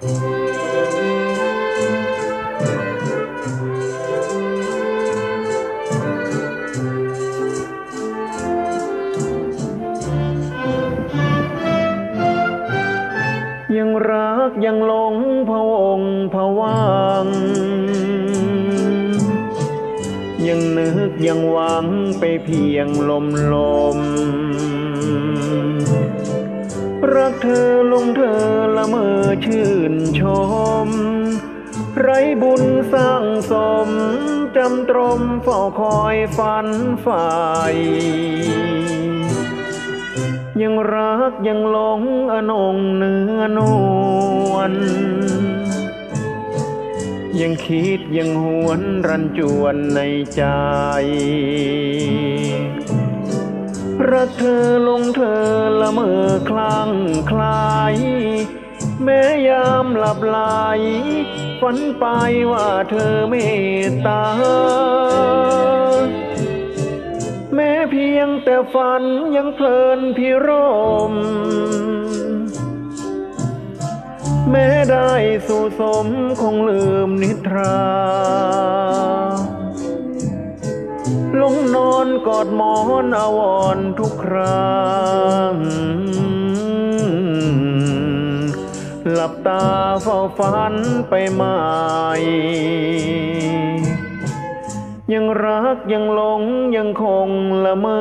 ยังรักยังหลงพะวงพะวัง ยังนึกยังหวังไปเพียงลมลม รักเธอลงเธอละเมอชื่นชม ไรบุญสร้างสม จำตรมเฝ้าคอยฝันฝ่ายยังรักยังหลงอนงเนื้อนวลยังคิดยังหวนรันจวนในใจ รักเธอลงเธอละเมอคลั่งคลาย แม้ยามหลับไหลฝันไปว่าเธอเมตตา แม้เพียงแต่ฝันยังเพลินพิรม แม้ได้สู่สมคงลืมนิทรา กอดหมอนอวรณ์ทุกครั้งหลับตาเฝ้าฝันไปใหม่ยังรักยังหลงยังคงละเมอ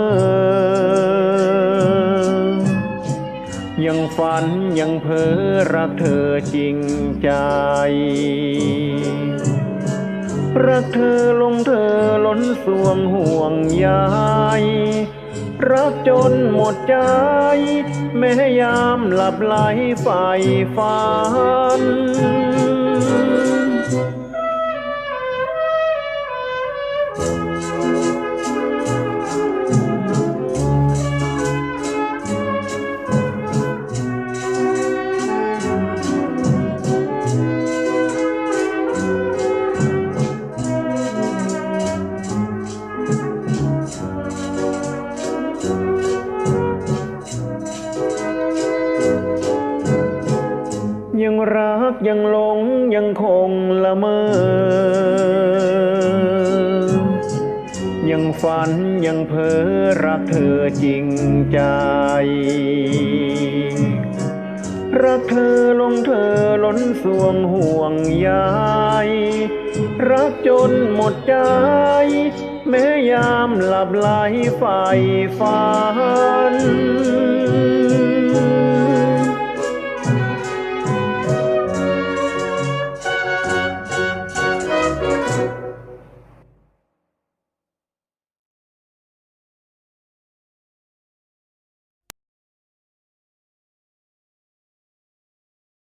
ยังฝันยังเพ้อรักเธอจริงใจ รักเธอลงเธอล้นสวงห่วงใยรักจนหมดใจ แม้ยามหลับไหลไฟฝัน ยังรักยังหลงยังคงละเมอ ยังฝันยังเพ้อรักเธอจริงใจ รักเธอลงเธอล้นสวงห่วงใยรักจนหมดใจ แม้ยามหลับไหลไฟฝัน